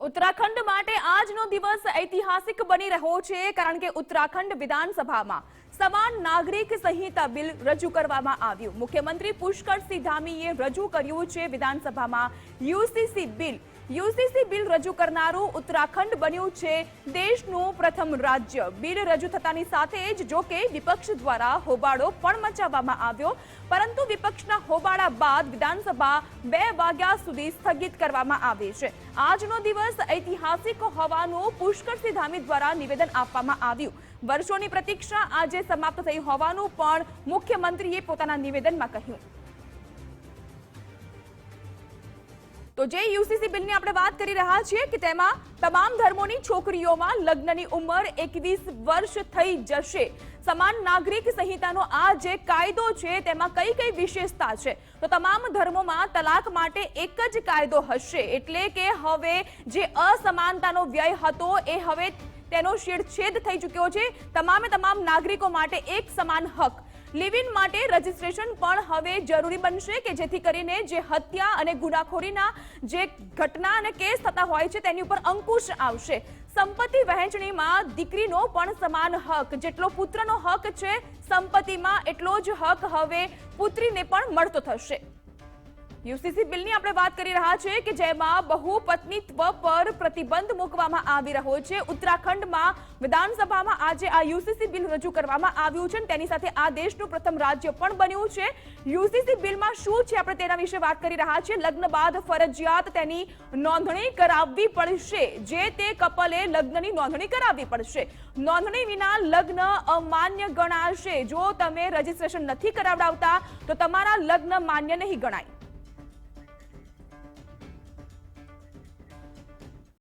ઉત્તરાખંડ માટે આજનો દિવસ ઐતિહાસિક બની રહ્યો છે, કારણ કે ઉત્તરાખંડ વિધાનસભામાં સમાન નાગરિક સંહિતા બિલ રજૂ કરવામાં આવ્યું. મુખ્યમંત્રી પુષ્કરસિંહ ધામીએ રજૂ કર્યું છે, વિધાનસભામાં યુસીસી બિલ યુસીસી બિલ રજૂ કરનારું ઉત્તરાખંડ બન્યું છે દેશનું પ્રથમ રાજ્ય. બિલ રજૂ થતાની સાથે જ જોકે વિપક્ષ દ્વારા હોબાળો પણ મચાવવામાં આવ્યો, પરંતુ વિપક્ષના હોબાળા બાદ વિધાનસભા બે વાગ્યા સુધી સ્થગિત કરવામાં આવી છે. આજનો દિવસ ઐતિહાસિક હોવાનું પુષ્કરસિંહ ધામી દ્વારા નિવેદન આપવામાં આવ્યું. વર્ષોની પ્રતીક્ષા આજે સમાપ્ત થઈ હોવાનું પણ મુખ્યમંત્રીએ પોતાના નિવેદનમાં કહ્યું. તો જે યુસીસી બિલની આપણે વાત કરી રહ્યા છીએ કે તેમાં તમામ ધર્મોની છોકરીઓમાં લગ્નની ઉંમર એકવીસ વર્ષ થઈ જશે. સમાન નાગરિક સંહિતાનો આ જે કાયદો છે, તેમાં કઈ કઈ વિશેષતા છે? તો તમામ ધર્મોમાં તલાક માટે એક જ કાયદો હશે. એટલે કે હવે જે અસમાનતાનો વ્યય હતો, એ હવે તેનો છેદ થઈ ચૂક્યો છે. તમામે તમામ નાગરિકો માટે એક સમાન હક. લિવ ઇન માટે રજીસ્ટ્રેશન પણ હવે જરૂરી બનશે કે જેથી કરીને જે હત્યા અને ગુનાખોરીના જે ઘટના અને કેસ થતા હોય છે તેની ઉપર અંકુશ આવશે. સંપત્તિ વહેંચણીમાં દીકરીનો પણ સમાન હક. જેટલો પુત્રનો હક છે સંપત્તિમાં, એટલો જ હક હવે પુત્રીને પણ મળતો થશે. યુસીસી બિલની આપણે વાત કરી રહ્યા છીએ કે જેમાં બહુપત્નીત્વ પર પ્રતિબંધ મૂકવામાં આવી રહ્યો છે. ઉત્તરાખંડમાં વિધાનસભામાં આજે આ યુસીસી બિલ રજૂ કરવામાં આવ્યું છે તેની સાથે આ દેશનું પ્રથમ રાજ્ય પણ બન્યું છે. યુસીસી બિલમાં શું છે આપણે તેના વિશે વાત કરી રહ્યા છીએ. લગ્ન બાદ ફરજિયાત તેની નોંધણી કરાવવી પડશે. જે તે કપલે લગ્નની નોંધણી કરાવવી પડશે. નોંધણી વિના લગ્ન અમાન્ય ગણાશે. જો તમે રજીસ્ટ્રેશન નથી કરાવડાવતા, તો તમારા લગ્ન માન્ય નહીં ગણાય.